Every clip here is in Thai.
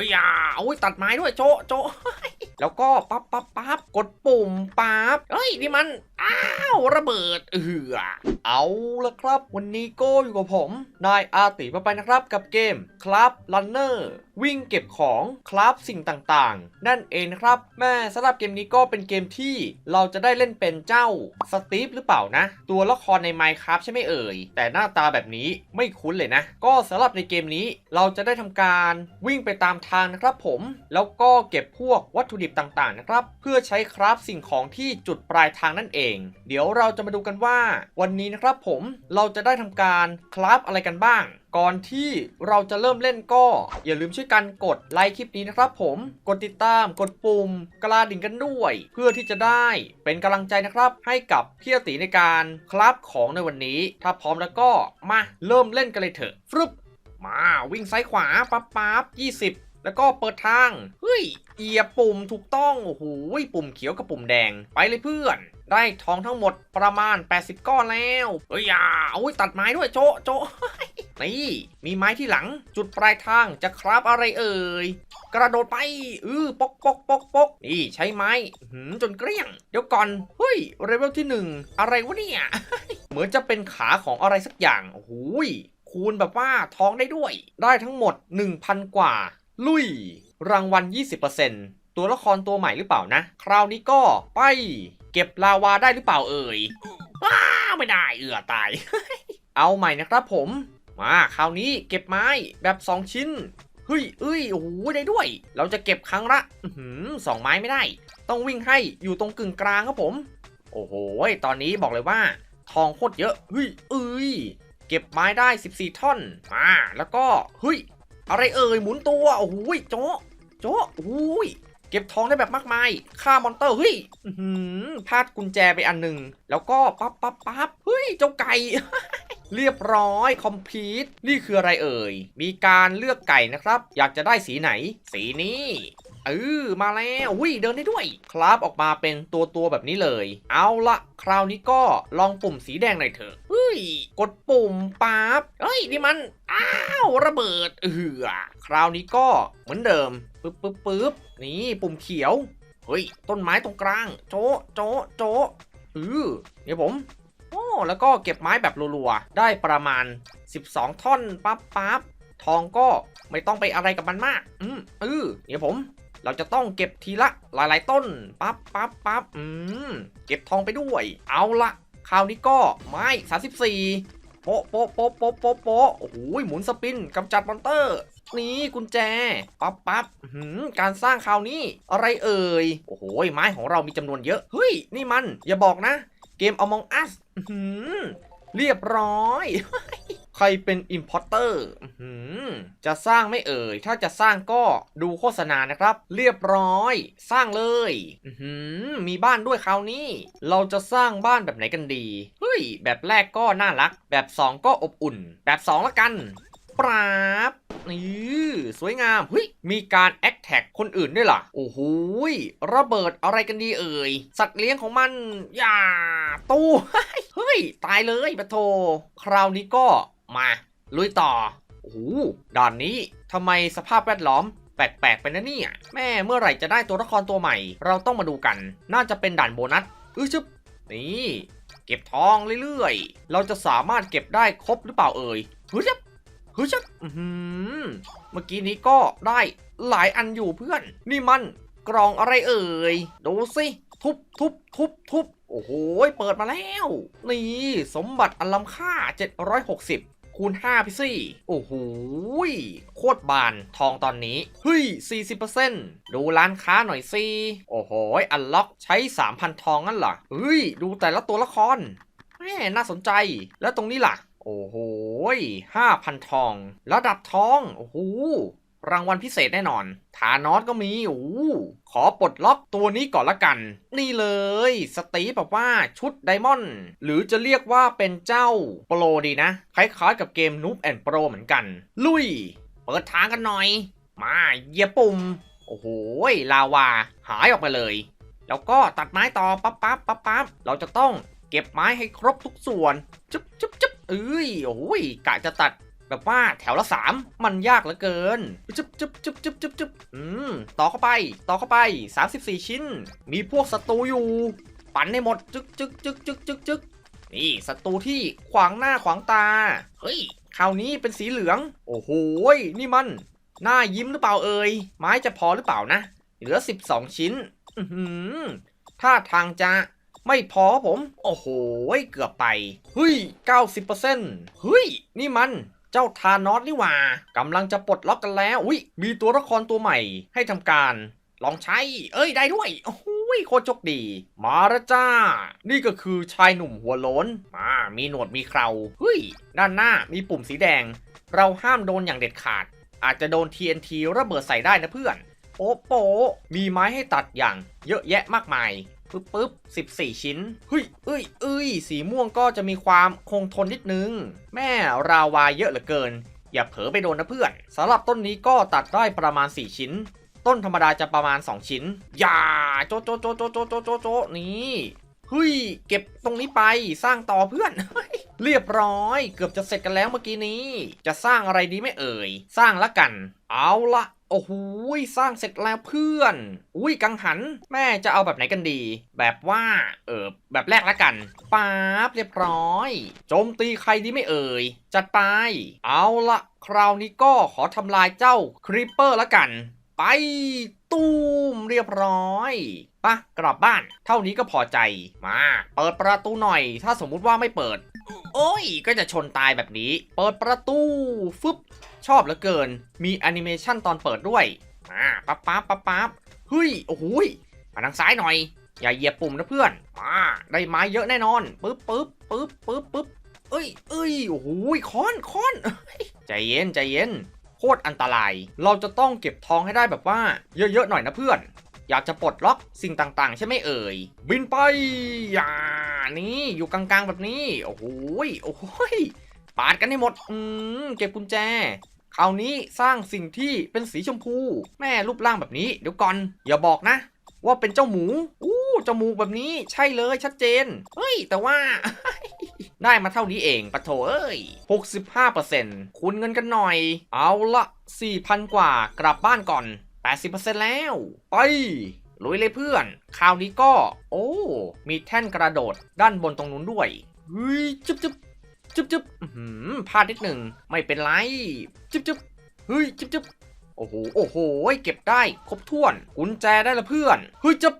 ฮ้ยอย่าโอ้ยตัดไม้ด้วยโจะโจะแล้วก็ปั๊บปั๊บปั๊บกดปุ่มปั๊บเฮ้ยนี่มัน อ้าวระเบิดเอือเอาละครับ วันนี้ก็อยู่กับผม นายอาติมาไปนะครับกับเกมครับลันเนอร์วิ่งเก็บของครับสิ่งต่างๆ นั่นเองนะครับ แม่สำหรับเกมนี้ก็เป็นเกมที่เราจะได้เล่นเป็นเจ้าสตีฟหรือเปล่านะ ตัวละครใน Minecraft ใช่ไหมเอ่ย แต่หน้าตาแบบนี้ไม่คุ้นเลยนะ ก็สำหรับในเกมนี้เราจะได้ทำการวิ่งไปตามทางนะครับผม แล้วก็เก็บพวกวัตถุดิบต่างๆนะครับ เพื่อใช้คราฟสิ่งของที่จุดปลายทางนั่นเองเดี๋ยวเราจะมาดูกันว่า วันนี้นะครับผมเราจะได้ทำการคราฟอะไรกันบ้างก่อนที่เราจะเริ่มเล่นก็อย่าลืมช่วยกันกดไลค์คลิปนี้นะครับผมกดติดตามกดปุ่มกระดิ่งกันด้วย เพื่อที่จะได้เป็นกำลังใจนะครับให้กับพี่อติในการคราฟของในวันนี้ ถ้าพร้อมแล้วก็มาเริ่มเล่นกันเลยเถอะฟรึบมาวิ่งซ้ายขวาปั๊บปั๊บ20แล้วก็เปิดทาง เฮ้ยเหยียปุ่มถูกต้อง โอ้โห ปุ่มเขียวกับปุ่มแดง ไปเลยเพื่อน ได้ทองทั้งหมดประมาณ 80 ก้อนแล้วเฮ้ยอย่าโอ้ยตัดไม้ด้วยโจโจนี่มีไม้ที่หลังจุดปลายทางจะคราบอะไรเอ่ยกระโดดไปอือปกปกปกปกนี่ใช้ไม้หืมจนเกลี้ยง เดี๋ยวก่อนเฮ้ยเลเวลที่หนึ่งอะไรวะเนี่ยเหมือนจะเป็นขาของอะไรสักอย่างโอ้โหยคูณแบบว่าท้องได้ด้วย ได้ทั้งหมด 1,000 กว่า ลุย รางวัล 20%ตัวละครตัวใหม่หรือเปล่านะ คราวนี้ก็ไป เก็บลาวาได้หรือเปล่าเอ่ยว้าไม่ได้เอือตาย เอาใหม่นะครับผม มาคราวนี้เก็บไม้แบบ 2 ชิ้นเฮ้ยเอ้ยโอ้โหได้ด้วย เราจะเก็บครั้งละสองไม้ไม่ได้ ต้องวิ่งให้อยู่ตรงกึ่งกลางครับผม โอ้โหตอนนี้บอกเลยว่า ทองโคตรเยอะเฮ้ยเอ้ยเก็บไม้ได้ 14 ท่อนมาแล้วก็เฮ้ยอะไรเอ่ยหมุนตัวโอ้โหยโจะโจะโอ้ย เก็บทองได้แบบมากมายฆ่ามอนเตอร์เฮ้ยอื้อหือพลาดกุญแจไปอันหนึ่งแล้วก็ปั๊บปั๊บปั๊บเฮ้ยเจ้าไก่เรียบร้อยคอมพีทนี่คืออะไรเอ่ย มีการเลือกไก่นะครับ อยากจะได้สีไหน สีนี้เออมาแล้วอุ้ยเดินได้ด้วย ครับออกมาเป็นตัวตัวๆแบบนี้เลย เอาละคราวนี้ก็ลองปุ่มสีแดงหน่อยเถอะเฮ้ย กดปุ่มปั๊บเฮ้ยนี่มัน อ้าว ระเบิดเออคราวนี้ก็เหมือนเดิม ปึ๊บปึ๊บปึ๊บนี่ปุ่มเขียว เฮ้ย ต้นไม้ตรงกลาง โจะโจะโจะเออเดี๋ยผม โอ้ แล้วก็เก็บไม้แบบรัวๆ ได้ประมาณ 12 ท่อน ปั๊บปั๊บทองก็ไม่ต้องไปอะไรกับมันมาก อืมเออเดี๋ยผม เราจะต้องเก็บทีละหลายๆ ต้น ปั๊บปั๊บปั๊บอืม เก็บทองไปด้วย เอาละคราวนี้ก็ไม้ 34 โป๊ะโป๊ะโป๊ะโป๊ะโป๊ะโป๊ะโอ้โหหมุนสปินกำจัดมอนเตอร์นี่กุญแจปั๊บปั๊บหือการสร้างคราวนี้อะไรเอ่ยโอ้โหไม้ของเรามีจำนวนเยอะเฮ้ยนี่มัน อย่าบอกนะ เกม Among Us อื้อหือเรียบร้อย ใครเป็น Importer อื้อหือจะสร้างไม่เอ่ย ถ้าจะสร้างก็ดูโฆษณานะครับ เรียบร้อย สร้างเลย มีบ้านด้วยคราวนี้ เราจะสร้างบ้านแบบไหนกันดี เฮ้ย แบบแรกก็น่ารัก แบบ 2 ก็อบอุ่น แบบ 2 ละกันปราบนี่สวยงามเฮ้ยมีการแอคแท็กคนอื่นด้วยล่ะ โอ้โหระเบิดอะไรกันดีเอ่ย สัตว์เลี้ยงของมันอย่าตู้เฮ้ย ตายเลยปะโท คราวนี้ก็ มาลุยต่อโอ้โหด่านนี้ทำไมสภาพแวดล้อมแปลกๆไปนะเนี่ย แม่เมื่อไหร่จะได้ตัวละครตัวใหม่ เราต้องมาดูกัน น่าจะเป็นด่านโบนัสอื้อชึบนี่เก็บทองเรื่อยๆ เราจะสามารถเก็บได้ครบหรือเปล่าเอ่ยเฮ้ยชึบเฮ้ยชึบอื้อหือเมื่อกี้นี้ก็ได้หลายอันอยู่เพื่อน นี่มันกรองอะไรเอ่ย ดูสิทุบทุบทุบทุบโอ้โห เปิดมาแล้ว นี่ สมบัติอันล้ำค่า 760 คูณ5พี่ซี่ โอ้โหโคตรบานทองตอนนี้ เฮ้ย 40%ดูร้านค้าหน่อยสิ โอ้โห อันล็อกใช้ 3,000 ทองนั่นเหรอเฮ้ย ดูแต่ละตัวละครแม่น่าสนใจ แล้วตรงนี้ล่ะ โอ้โห5,000ทอง ระดับทอง โอ้โห รางวัลพิเศษแน่นอนฐานอสก็มีโอ้ขอปลดล็อกตัวนี้ก่อนละกัน นี่เลย สตีฟแบบว่าชุดไดมอนด์หรือจะเรียกว่าเป็นเจ้าโปรดีนะ คล้ายๆกับเกมนูบแอนโปรเหมือนกัน ลุย เปิดทางกันหน่อย มาเหยียปุ่ม โอ้โห ลาวา หายออกมาเลย แล้วก็ตัดไม้ต่อปั๊บปั๊บปั๊บปั๊บเราจะต้องเก็บไม้ให้ครบทุกส่วน จุ๊บจุ๊บจุ๊บเอ้ยโอ้ยกะจะตัด แบบว่าแถวละสามมันยากเหลือเกินจุ๊บจุ๊บจุ๊บจุ๊บจุ๊บจุ๊บอืมต่อเข้าไป ต่อเข้าไป 34 ชิ้น มีพวกศัตรูอยู่ ปั่นให้หมดจึ๊กจึ๊กจึ๊กจึ๊กจึ๊กจึ๊กนี่ศัตรูที่ขวางหน้าขวางตา เฮ้ยคราวนี้เป็นสีเหลือง โอ้โหยนี่มันหน้ายิ้มหรือเปล่าเอ่ยไม้จะพอหรือเปล่านะ เหลือ 12 ชิ้น อือหือท่าทางจะไม่พอผม โอ้โหยเกือบไป เฮ้ย 90%เฮ้ย นี่มัน เจ้าทานอสนี่หว่ากำลังจะปลดล็อกกันแล้ว อุ้ยมีตัวละครตัวใหม่ให้ทำการ ลองใช้ เอ้ยได้ด้วย โอ้โหยโคตรโชคดี มาล้วจ้า นี่ก็คือชายหนุ่มหัวโล้นมามีหนวดมีเคราเฮ้ย ด้านหน้ามีปุ่มสีแดง เราห้ามโดนอย่างเด็ดขาด อาจจะโดน TNT ระเบิดใส่ได้นะเพื่อนโป๊ะโปมีไม้ให้ตัดอย่างเยอะแยะมากมาย ปึ๊บปึ๊บ14ชิ้นเฮ้ยเอ้ยเอ้ยสีม่วงก็จะมีความคงทนนิดนึง แม่ราวาเยอะเหลือเกิน อย่าเผลอไปโดนนะเพื่อนสำหรับต้นนี้ก็ตัดได้ประมาณ 4 ชิ้น ต้นธรรมดาจะประมาณ 2 ชิ้น อย่าโจะโจะโจะโจะโจะโจะโจะโจะนี่เฮ้ยเก็บตรงนี้ไปสร้างต่อเพื่อนเรียบร้อย เกือบจะเสร็จกันแล้วเมื่อกี้นี้ จะสร้างอะไรดีไม่เอ่ย สร้างละกัน เอาละ โอ้โหสร้างเสร็จแล้วเพื่อน อุ้ยกังหัน แม่จะเอาแบบไหนกันดี แบบว่า เออแบบแรกละกันป๊าบเรียบร้อย โจมตีใครดีไม่เอ่ย จัดไป เอาละคราวนี้ก็ขอทำลายเจ้าครีปเปอร์ละกัน ไปตูมเรียบร้อยปะกลับบ้าน เท่านี้ก็พอใจ มา เปิดประตูหน่อย ถ้าสมมุติว่าไม่เปิด โอ้ย ก็จะชนตายแบบนี้ เปิดประตู ฟึบ ชอบเหลือเกิน มีแอนิเมชันตอนเปิดด้วยมาปั๊บปั๊บปั๊บปั๊บเฮ้ย โอ้โหยมาทางซ้ายหน่อย อย่าเหยียบปุ่มนะเพื่อนมาได้ไม้เยอะแน่นอน ปึ๊บปึ๊บปึ๊บปึ๊บปึ๊บเอ้ยเอ้ย โอ้โหยค้อนค้อนใจเย็นใจเย็น โคตรอันตราย เราจะต้องเก็บทองให้ได้แบบว่า เยอะๆหน่อยนะเพื่อน อยากจะปลดล็อกสิ่งต่างๆ ใช่ไหมเอ่ย บินไปอย่า นี่อยู่กลางๆแบบนี้ โอ้โหยโอ้โหยปาดกันให้หมด อืมเก็บกุญแจคราวนี้สร้างสิ่งที่เป็นสีชมพู แม่รูปร่างแบบนี้ เดี๋ยวก่อน อย่าบอกนะ ว่าเป็นเจ้าหมู อู้จมูกแบบนี้ใช่เลยชัดเจน เฮ้ย แต่ว่า ได้มาเท่านี้เองปะโถเอ้ย 65%คูณเงินกันหน่อย เอาละ 4,000 กว่ากลับบ้านก่อน 80%แล้ว ไป ลุยเลยเพื่อน คราวนี้ก็ โอ้ มีแท่นกระโดดด้านบนตรงนู้นด้วยเฮ้ยจึ๊บจึ๊บจึ๊บจึ๊บหืมพลาดนิดหนึ่งไม่เป็นไรจึ๊บจึ๊บเฮ้ยจึ๊บจึ๊บโอ้โหโอ้โหเก็บได้ครบถ้วนกุญแจได้ละเพื่อนเฮ้ยจึ๊บ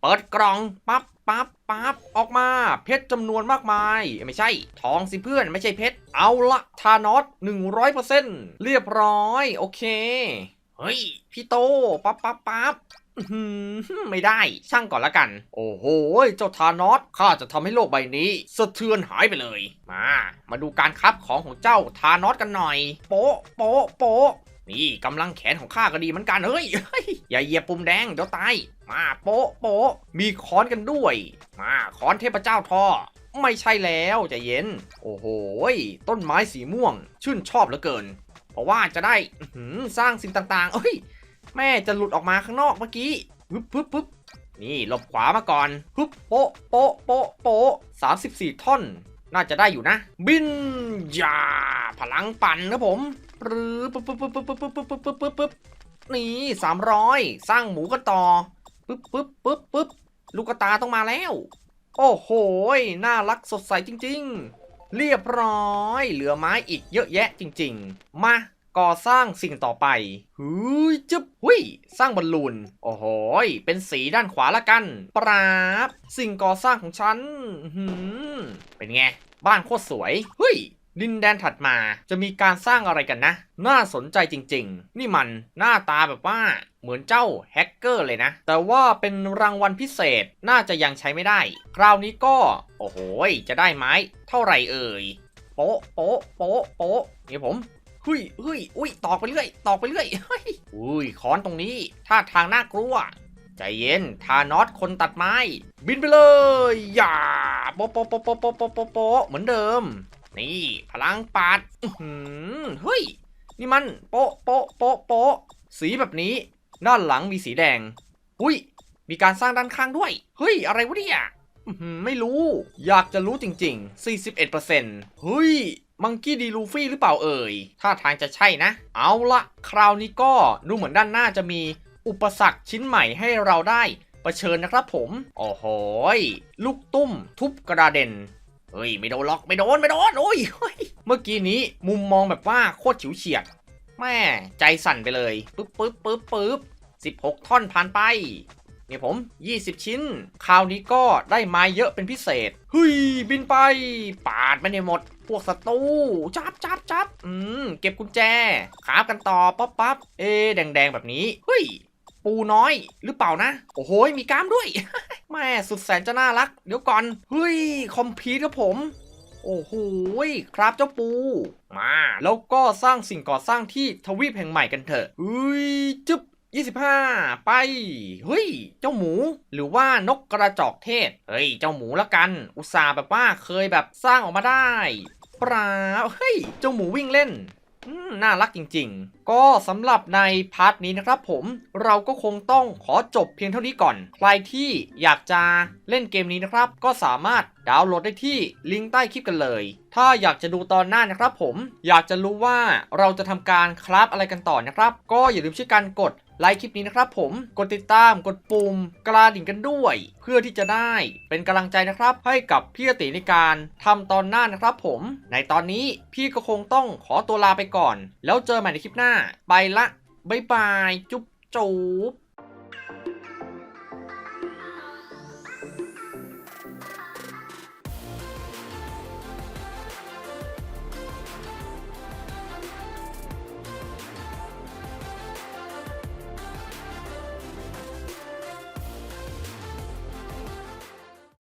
เปิดกล่องปั๊บปั๊บปั๊บออกมา เพชรจำนวนมากมาย ไม่ใช่ ทองสิเพื่อนไม่ใช่เพชรเอาละทานอส100%เปอร์เซ็นต์เรียบร้อย โอเค เฮ้ย พี่โตปั๊บปั๊บปั๊บ ไม่ได้ช่างก่อนละกัน โอ้โหเจ้าทานอสข้าจะทำให้โลกใบนี้สะเทือนหายไปเลย มา มาดูการคับของของเจ้าทานอสกันหน่อย โป๊ะโป๊ะโป๊ะนี่กำลังแขนของข้าก็ดีเหมือนกันเฮ้ยเฮ้ย อย่าเหยียบปุ่มแดงเดี๋ยวตาย มาโป๊ะโป๊ะมีค้อนกันด้วย มาค้อนเทพเจ้าทอไม่ใช่แล้วใจเย็น โอ้โหต้นไม้สีม่วง ชื่นชอบเหลือเกิน เพราะว่าจะได้สร้างสิ่งต่างๆ เอ้ย แม่จะหลุดออกมาข้างนอกเมื่อกี้ปึ๊บปึ๊บปึ๊บนี่หลบขวามาก่อนปึ๊บโป๊ะโป๊ะโป๊ะโป๊ะสามสิบสี่ท่อน น่าจะได้อยู่นะ บินยาพลังปั่นนะผมปรื๊บปึ๊บปึ๊บปึ๊บปึ๊บปึ๊บปึ๊บปึ๊บปึ๊บปึ๊บนี่สามร้อยสร้างหมูกันต่อปึ๊บปึ๊บปึ๊บปึ๊บลูกกระตาต้องมาแล้ว โอ้โหน่ารักสดใสจริง ๆ เรียบร้อย เหลือไม้อีกเยอะแยะจริง ๆ มา ก่อสร้างสิ่งต่อไปหุยจึ๊บหุยสร้างบอลลูน โอ้โหยเป็นสีด้านขวาละกัน ปราบ สิ่งก่อสร้างของฉันอื้อหือเป็นไง บ้านโคตรสวยเฮ้ยดินแดนถัดมาจะมีการสร้างอะไรกันนะ น่าสนใจจริง ๆ นี่มันหน้าตาแบบว่าเหมือนเจ้าแฮกเกอร์เลยนะ แต่ว่าเป็นรางวัลพิเศษน่าจะยังใช้ไม่ได้ คราวนี้ก็ โอ้โหยจะได้ไม้เท่าไหร่เอ่ย โป๊ะโป๊ะโป๊ะโป๊ะนี่ผมเฮ้ยเฮ้ยอุ้ยตอกไปเรื่อยตอกไปเรื่อยเฮ้ยอุ้ยค้อนตรงนี้ท่าทางน่ากลัวใจเย็นทานอสคนตัดไม้ บินไปเลยอย่าโป๊ะโป๊ะโป๊ะโป๊ะโป๊ะโป๊ะโปโปเหมือนเดิม นี่พลังปาดเฮ้ยนี่มันโป๊ะโป๊ะโป๊ะโป๊ะสีแบบนี้ ด้านหลังมีสีแดงอุ้ยมีการสร้างด้านข้างด้วย เฮ้ย อะไรวะเนี่ยไม่รู้ อยากจะรู้จริง ๆ 41%เฮ้ย มังกี้ดีลูฟี่หรือเปล่าเอ่ยท่าทางจะใช่นะ เอาละคราวนี้ก็ดูเหมือนด้านหน้าจะมีอุปสรรคชิ้นใหม่ให้เราได้ประเชิญนะครับผม โอ้โหยลูกตุ้ม ทุบกระเด็นเฮ้ย ไม่โดนล็อกไม่โดนไม่โดนโอ้ยเฮ้ยเมื่อกี้นี้มุมมองแบบว่าโคตรฉิวเฉียดแม่ใจสั่นไปเลยปึ๊บปึ๊บปึ๊บปึ๊บสิบหกท่อนผ่านไป นี่ผม 20 ชิ้น คราวนี้ก็ได้ไม้เยอะเป็นพิเศษเฮ้ยบินไป ปาดไม่ได้หมด พวกศัตรูจับจับจับอืม เก็บกุญแจขาบกันต่อปั๊บปั๊บเอแดงแดง ๆ แบบนี้เฮ้ยปูน้อยหรือเปล่านะ โอ้โหมีกล้ามด้วย แม่สุดแสนจะน่ารัก เดี๋ยวก่อน เฮ้ย คอมพิวครับผม โอ้โหครับเจ้าปู มา แล้วก็สร้างสิ่งก่อสร้างที่ทวีปแห่งใหม่กันเถอะเฮ้ย จึ๊บ 25 ไป เฮ้ย เจ้าหมูหรือว่านกกระจอกเทศ เฮ้ย เจ้าหมูละกัน อุตส่าห์แบบว่าเคยแบบสร้างออกมาได้ปลาเฮ้ย เจ้าหมูวิ่งเล่นน่ารักจริงๆ ก็สำหรับในพาร์ทนี้นะครับผม เราก็คงต้องขอจบเพียงเท่านี้ก่อน ใครที่อยากจะเล่นเกมนี้นะครับ ก็สามารถดาวน์โหลดได้ที่ลิงก์ใต้คลิปกันเลย ถ้าอยากจะดูตอนหน้านะครับผม อยากจะรู้ว่าเราจะทำการคราฟอะไรกันต่อนะครับ ก็อย่าลืมช่วยกันกด ไลค์คลิปนี้นะครับผมกดติดตามกดปุ่มกระดิ่งกันด้วย เพื่อที่จะได้เป็นกำลังใจนะครับ ให้กับพี่อติในการทำตอนหน้านะครับผม ในตอนนี้พี่ก็คงต้องขอตัวลาไปก่อน แล้วเจอใหม่ในคลิปหน้า ไปละบ๊ายบาย จุ๊บจุ๊บ